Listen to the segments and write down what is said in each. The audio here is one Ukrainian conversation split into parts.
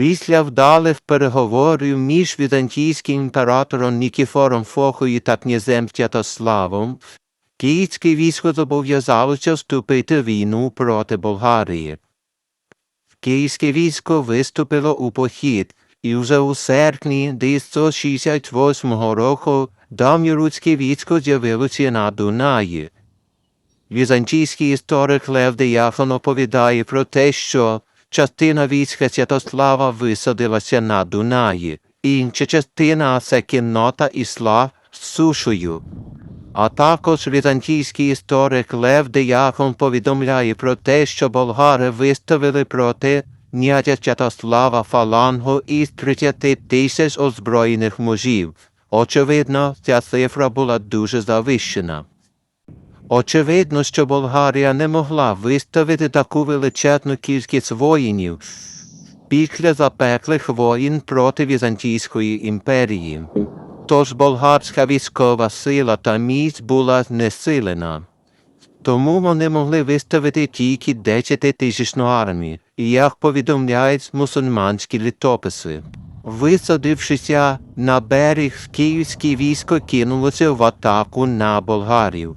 Після вдалих переговорів між візантійським імператором Нікіфором Фохою та князем Святославом, київське військо зобов'язалося вступити в війну проти Болгарії. Київське військо виступило у похід, і вже у серпні 968 року давньоруське військо з'явилося на Дунаї. Візантійський історик Лев Деяфон оповідає про те, що частина війська Святослава висадилася на Дунаї, інша частина це кіннота ішла сушою. А також візантійський історик Лев Деяфон повідомляє про те, що болгари виставили проти князя Святослава фалангу із 30 тисяч озброєних мужів. Очевидно, ця цифра була дуже завищена. Очевидно, що Болгарія не могла виставити таку величезну кількість воїнів після запеклих воїн проти Візантійської імперії. Тож болгарська військова сила та міць була знесилена. Тому вони могли виставити тільки 10 тисячну армію, і як повідомляють мусульманські літописи. Висадившися на берег, київське військо кинулося в атаку на болгарів,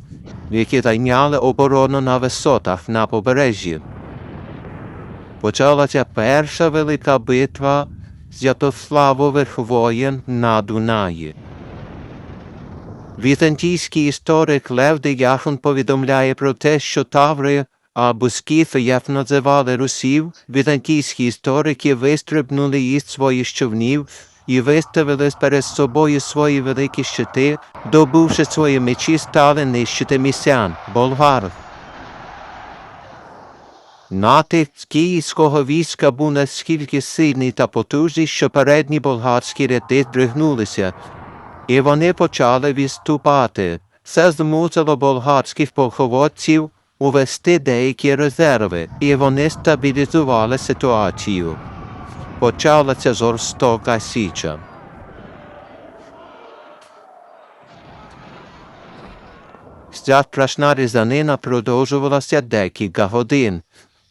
які зайняли оборону на висотах на побережжі. Почалася перша велика битва Святославових воєн на Дунаї. Візантійський історик Лев Деяхон повідомляє про те, що Таври або скіфи, як називали русів, візантійські історики вистрибнули із своїх човнів і виставили перед собою свої великі щити, добувши свої мечі, стали нищити місян, болгар. Натиск київського війська був наскільки сильний та потужний, що передні болгарські ряди здригнулися, і вони почали відступати. Це змусило болгарських полководців увести деякі резерви, і вони стабілізували ситуацію. Почалася жорстока січа. Ця страшна різанина продовжувалася декілька годин,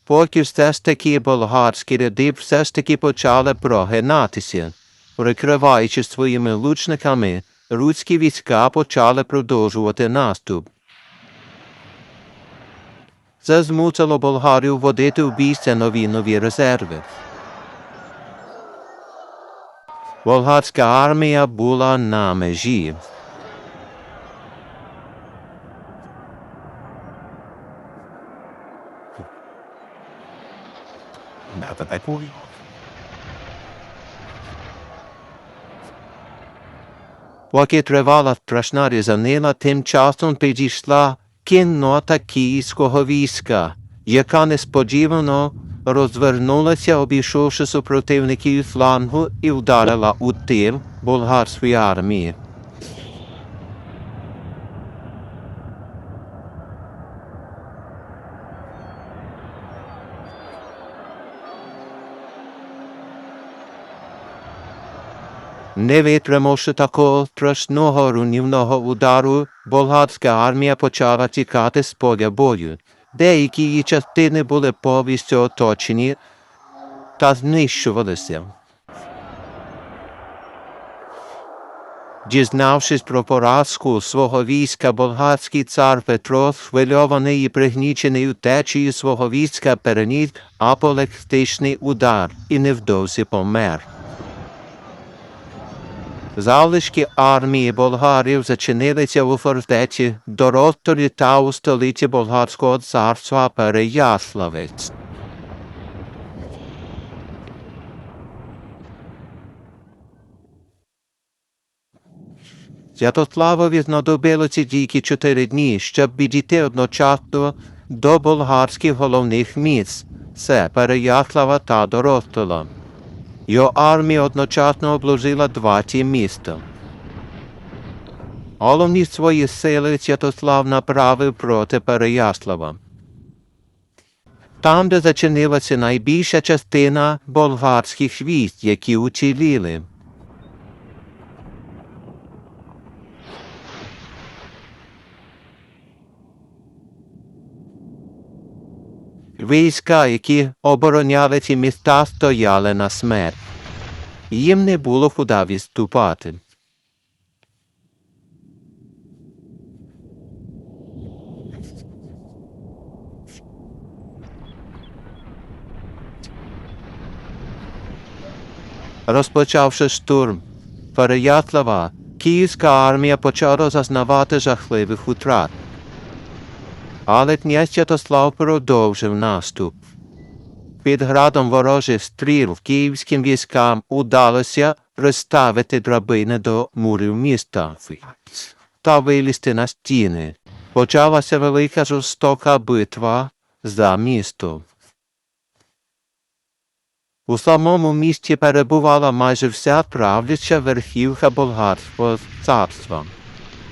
поки все ж таки болгарські ряди все ж таки почали прогинатися. Прикриваючи своїми лучниками, руські війська почали продовжувати наступ. Це змусило болгарів водити в бійця нові нові резерви. Болгарська армія була на межі. Поки тривала страшна різанина, тим часом підійшла кіннота київського війська, яка несподівано розвернулася, обійшовши супротивників флангу і вдарила у тил болгарської армії. Не витримавши такого страшного руйнівного удару, болгарська армія почала тікати з поля бою. Деякі її частини були повністю оточені та знищувалися. Дізнавшись про поразку свого війська, болгарський цар Петро, схвильований і пригнічений утечею свого війська, переніс апоплектичний удар і невдовзі помер. Залишки армії болгарів зачинилися у фортеці Доротторі та у столиці болгарського царства Переяславець. Святославові знадобилося тільки чотири дні, щоб відійти одночасно до болгарських головних міст – це Переяслава та Доростола. Його армія одночасно обложила два ті міста. Головні свої сили Святослав направив проти Переяслава. Там, де зачинилася найбільша частина болгарських військ, які уціліли. Війська, які обороняли ці міста, стояли на смерть. Їм не було куди відступати. Розпочавши штурм Переяслава, київська армія почала зазнавати жахливих утрат. Але князь Святослав продовжив наступ. Під градом ворожих стріл київським військам удалося розставити драбини до мурів міста та вилізти на стіни. Почалася велика жорстока битва за місто. У самому місті перебувала майже вся правляча верхівка болгарського царства,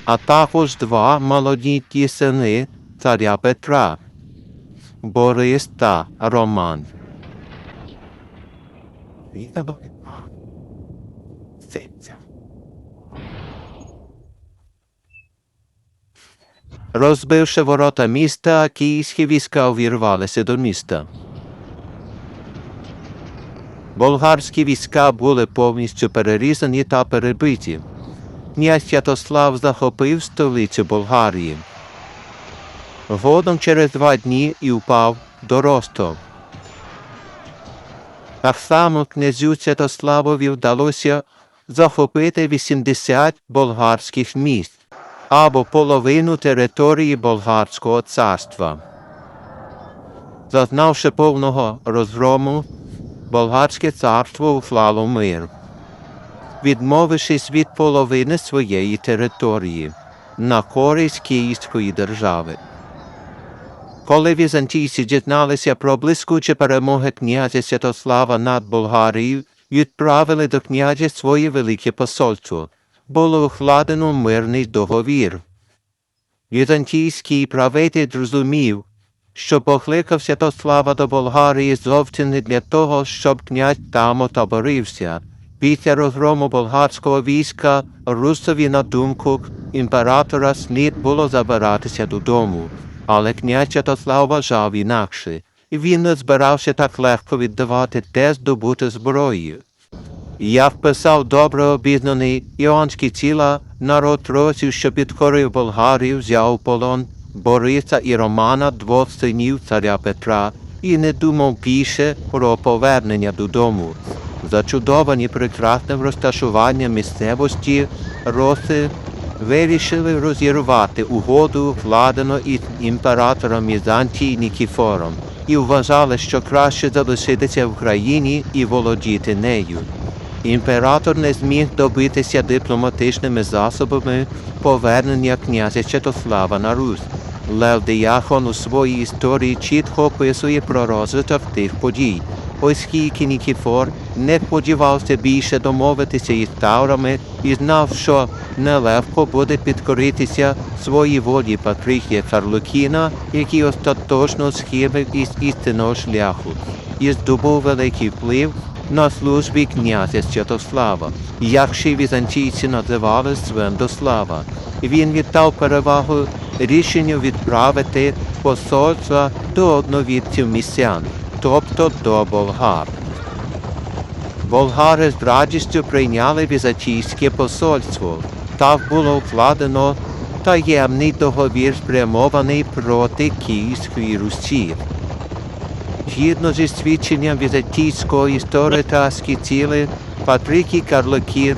а також два молоді сини царя Петра Борис Роман. Розбивши ворота міста, київські війська увірвалися до міста. Болгарські війська були повністю перерізані та перебиті. Князь Святослав захопив столицю Болгарії. Згодом через два дні і впав до Ростов. Так само князю Святославові вдалося захопити 80 болгарських міст або половину території болгарського царства. Зазнавши повного розгрому, болгарське царство уклало мир, відмовившись від половини своєї території на користь Київської держави. Коли візантійці дізналися про блискучі перемоги князя Святослава над Болгарією, відправили до князя своє велике посольство. Було укладено мирний договір. Візантійський правитель зрозумів, що покликав Святослава до Болгарії зовсім не для того, щоб князь там отоборився. Після розгрому болгарського війська Русові на думку імператора слід було забиратися додому. Але князь Святослав вважав інакше, і він не збирався так легко віддавати те здобути зброю. Як писав добре обізнаний Іонський ціла, народ тросів, що підкорив Болгарію, взяв полон Бориса і Романа, двох синів царя Петра, і не думав більше про повернення додому. Зачудовані прекрасним розташуванням місцевості, роси вирішили розірвати угоду, вкладену із імператором Візантії Нікіфором, і вважали, що краще залишитися в країні і володіти нею. Імператор не зміг добитися дипломатичними засобами повернення князя Святослава на Русь. Лев Діахон у своїй історії чітко описує про розвиток тих подій, оскільки Нікіфор не сподівався більше домовитися із Таврами і знав, що нелегко буде підкоритися своїй волі Патрихія Фарлукіна, який остаточно схилив із істинного шляху, і здобув великий вплив на службі князя Святослава, як ще візантійці називали Свендослава. Він віддав перевагу рішенню відправити посольства до одновідців місян, тобто до болгар. Болгари з радістю прийняли візантійське посольство. Так було вкладено таємний договір, спрямований проти Київської Русі. Згідно зі свідченням візантійського історика Скіціли, Патрикій Карликір,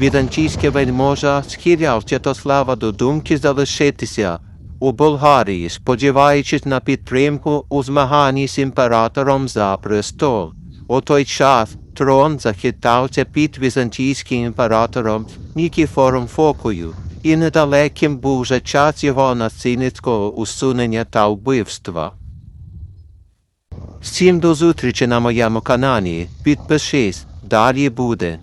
візантійське вельможа схиляв Святослава до думки залишитися у Болгарії, сподіваючись на підтримку у змаганні з імператором за престол. У той час трон захитався під візантійським імператором Нікіфором Фокою, і недалеким був вже час його насильницького усунення та вбивства. Всім до зустрічі на моєму каналі. Підпишись, далі буде.